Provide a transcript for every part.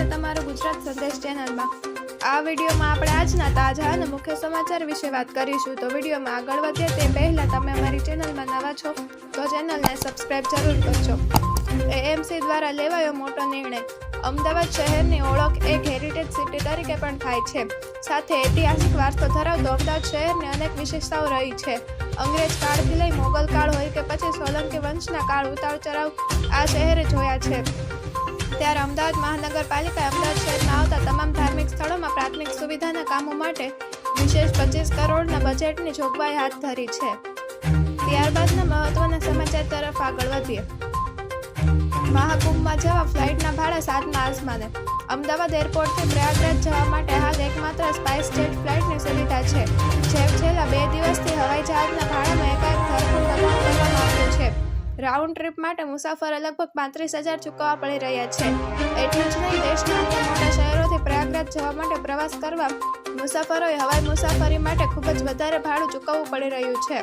છે તમારું ગુજરાત સંદેશ ચેનલમાં. આ વિડીયોમાં આપણે આજના તાજા અને મુખ્ય સમાચાર વિશે વાત કરીશું. તો વિડીયોમાં આગળ વધીએ તે પહેલાં તમે અમારી ચેનલમાં નવા છો, તો ચેનલને સબસ્ક્રાઇબ જરૂર કરજો. એએમસી દ્વારા લેવાયો મોટો નિર્ણય. અમદાવાદ શહેરની ઓળખ એક હેરિટેજ સિટી તરીકે પણ થાય છે. સાથે ઐતિહાસિક વારસો ધરાવતો અમદાવાદ શહેરની અનેક વિશેષતાઓ રહી છે. અંગ્રેજ કાળથી લઈ મોગલ કાળ હોય કે પછી સોલંકી વંશના કાળ ઉતાર ચઢાવ આ શહેરે જોયા છે. ત્યારે અમદાવાદ મહાનગરપાલિકાએ અમદાવાદ શહેરમાં આવતા તમામ ધાર્મિક સ્થળોમાં પ્રાથમિક સુવિધાના કામો માટે વિશેષ પચીસ કરોડના બજેટની જોગવાઈ હાથ ધરી છે. ત્યારબાદના મહત્વના સમાચાર તરફ આગળ વધીએ. મહાકુંભમાં જવા ફ્લાઇટના ભાડા સાતમા આસમાને. અમદાવાદ એરપોર્ટથી પ્રયાગરાજ જવા માટે હાલ એકમાત્ર સ્પાઇસ જેટ ફ્લાઇટની સુવિધા છે. જે છેલ્લા બે દિવસથી હવાઈ જહાજના ભાડામાં રાઉન્ડ ટ્રીપ માટે મુસાફરે લગભગ પાંત્રીસ હજાર ચૂકવવા પડી રહ્યા છે. એટલું જ નહીં, દેશના મોટા શહેરોથી પ્રયાગરાજ જવા માટે પ્રવાસ કરવા મુસાફરોએ હવાઈ મુસાફરી માટે ખૂબ જ વધારે ભાડું ચૂકવવું પડી રહ્યું છે.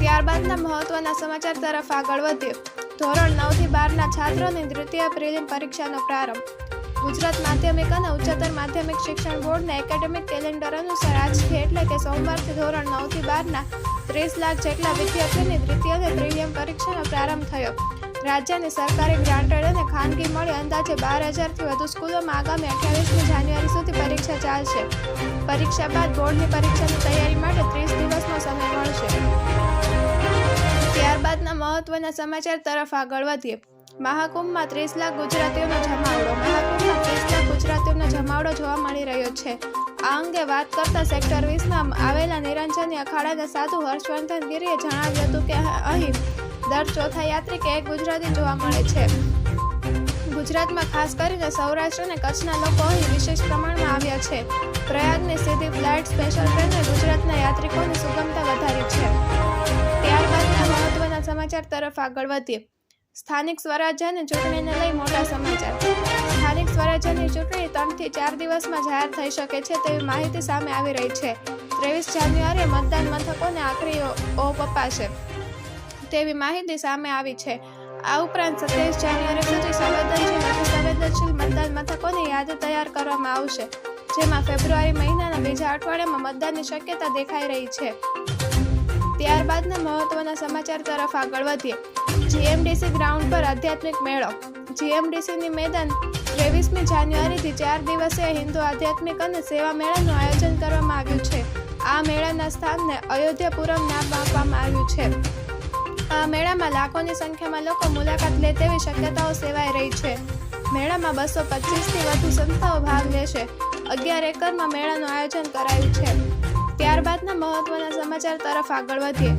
ત્યારબાદના મહત્વના સમાચાર તરફ આગળ વધ્યું ધોરણ નવથી બારના છાત્રોની દ્વિતીય પ્રિલિમ પરીક્ષાનો પ્રારંભ. ગુજરાત માધ્યમિક અને ઉચ્ચતર માધ્યમિક શિક્ષણ બોર્ડના એકેડેમિક કેલેન્ડર અનુસાર આજથી એટલે કે સોમવારથી ધોરણ નવથી બારના ત્રીસ લાખ જેટલા વિદ્યાર્થીઓની દ્વિતીય અને પ્રિલિયમ પરીક્ષાનો પ્રારંભ થયો. રાજ્યની સરકારી ગ્રાન્ટેડ અને ખાનગી મળી અંદાજે બાર હજારથી વધુ સ્કૂલોમાં આગામી અઠ્યાવીસમી જાન્યુઆરી સુધી પરીક્ષા ચાલશે. પરીક્ષા બાદ બોર્ડની પરીક્ષાની તૈયારી માટે ત્રીસ દિવસનો સમય મળશે. ત્યારબાદના મહત્વના સમાચાર તરફ આગળ વધીએ. મહાકુંભમાં ત્રીસ લાખ ગુજરાતીઓનો જમાવડો. મહાકુંભમાં ત્રીસ લાખ ગુજરાતીઓનો જમાવડો જોવા મળી રહ્યો છે. આ અંગે વાત કરતા સેક્ટર વીસમાં આવેલા નિરંજનની અખાડાના સાધુ હર્ષવર્ધન ગીરીએ જણાવ્યું હતું કે અહીં દર ચોથા યાત્રિકે એક ગુજરાતી જોવા મળે છે. ગુજરાતમાં ખાસ કરીને સૌરાષ્ટ્ર અને કચ્છના લોકો અહીં વિશેષ પ્રમાણમાં આવ્યા છે. પ્રયાગની સીધી ફ્લાઇટ સ્પેશિયલ ટ્રેને ગુજરાતના યાત્રિકોની સુગમતા વધારી છે. ત્યારબાદના મહત્વના સમાચાર તરફ આગળ વધીએ. સ્થાનિક સ્વરાજ્યની ચૂંટણીને લઈ મોટા સમાચાર. સ્થાનિક સ્વરાજ્યની ચૂંટણી ત્રણથી ચાર દિવસમાં જાહેર થઈ શકે છે તેવી માહિતી સામે આવી રહી છે. ત્રેવીસ જાન્યુઆરીએ મતદાન મથકોને આખરી ઓપ અપાશે તેવી માહિતી સામે આવી છે. આ ઉપરાંત સત્યાવીસ જાન્યુઆરી સુધી સંવેદનશીલ અને સંવેદનશીલ મતદાન મથકોની યાદી તૈયાર કરવામાં આવશે, જેમાં ફેબ્રુઆરી મહિનાના બીજા અઠવાડિયામાં મતદાનની શક્યતા દેખાઈ રહી છે. ત્યારબાદના મહત્વના સમાચાર તરફ આગળ વધીએ. જીએમડીસી ગ્રાઉન્ડ પર આધ્યાત્મિક મેળો. જીએમડીસીની મેદાન ત્રેવીસમી જાન્યુઆરીથી ચાર દિવસીય હિન્દુ આધ્યાત્મિક અને સેવા મેળાનું આયોજન કરવામાં આવ્યું છે. આ મેળાના સ્થાનને અયોધ્યાપુરમ નામ આપવામાં આવ્યું છે. આ મેળામાં લાખોની સંખ્યામાં લોકો મુલાકાત લે તેવી શક્યતાઓ સેવાઈ રહી છે. મેળામાં બસો પચીસથી વધુ સંસ્થાઓ ભાગ લેશે. અગિયાર એકરમાં મેળાનું આયોજન કરાયું છે. ત્યારબાદના મહત્વના સમાચાર તરફ આગળ વધીએ.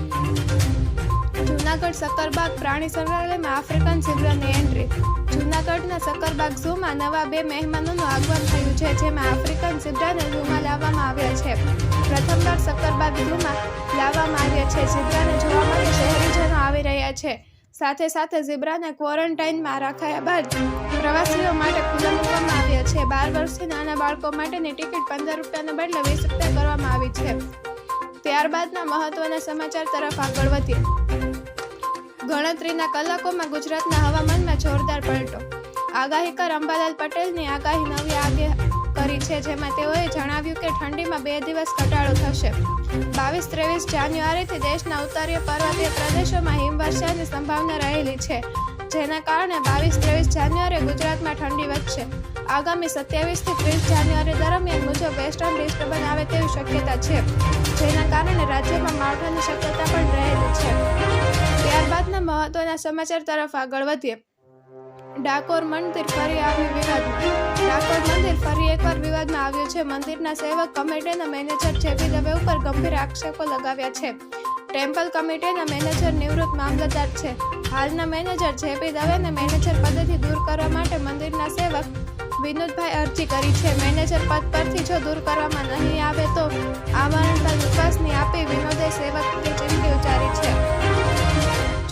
જૂનાગઢ સક્કરબાગ પ્રાણી સંગ્રહાલયમાં આફ્રિકન ઝીબ્રાની એન્ટ્રી. જૂનાગઢના સક્કરબાગ ઝૂમાં નવા બે મહેમાનોનું આગમન થયું છે, જેમાં આફ્રિકન ઝીબ્રાને ઝૂમાં લાવવામાં આવ્યા છે. પ્રથમવાર સક્કરબાગ ઝૂમાં લાવવામાં આવ્યા છે, ઝીબ્રાને જોવા માટે શહેરીજનો આવી રહ્યા છે. સાથે સાથે ઝીબ્રાને ક્વોરન્ટાઇનમાં રાખાયા બાદ પ્રવાસીઓ માટે ખુલ્લા મૂકવામાં આવ્યા છે. બાર વર્ષથી નાના બાળકો માટેની ટિકિટ પંદર રૂપિયાને બદલે વીસ રૂપિયા કરવામાં આવી છે. ત્યારબાદના મહત્વના સમાચાર તરફ આગળ વધીએ. ગણતરીના કલાકોમાં ગુજરાતના હવામાનમાં જોરદાર પલટો. આગાહીકાર અંબાલાલ પટેલની આગાહી નવી આગે કરી છે, જેમાં તેઓએ જણાવ્યું કે ઠંડીમાં બે દિવસ ઘટાડો થશે. બાવીસ ત્રેવીસ જાન્યુઆરીથી દેશના ઉત્તરીય પર્વતીય પ્રદેશોમાં હિમવર્ષાની સંભાવના રહેલી છે, જેના કારણે બાવીસ ત્રેવીસ જાન્યુઆરીએ ગુજરાતમાં ઠંડી વધશે. આગામી સત્યાવીસથી ત્રીસ જાન્યુઆરી દરમિયાન મુજબ વેસ્ટર્ન ડિસ્ટર્બન્સ આવે તેવી શક્યતા છે, જેના કારણે રાજ્યમાં માવઠાની શક્યતા પણ રહેલી છે. ત્યારબાદના મહત્વના સમાચાર તરફ આગળ વધીએ. ડાકોર મંદિર ફરી આવ્યું વિવાદમાં. ડાકોર મંદિર ફરી એકવાર વિવાદમાં આવ્યું છે. મંદિરના સેવક કમિટીના મેનેજર જેપી દવે ઉપર ગંભીર આક્ષેપો લગાવ્યા છે. ટેમ્પલ કમિટીના મેનેજર નિવૃત્ત મામલતદાર છે. હાલના મેનેજર જેપી દવેને મેનેજર પદેથી દૂર કરવા માટે મંદિરના સેવક વિનોદભાઈ અરજી કરી છે. મેનેજર પદ પરથી જો દૂર કરવામાં નહીં આવે તો આમરણ પર વિશ્વાસની આપી વિનોદે સેવકની ચીમકી ઉચ્ચારી છે.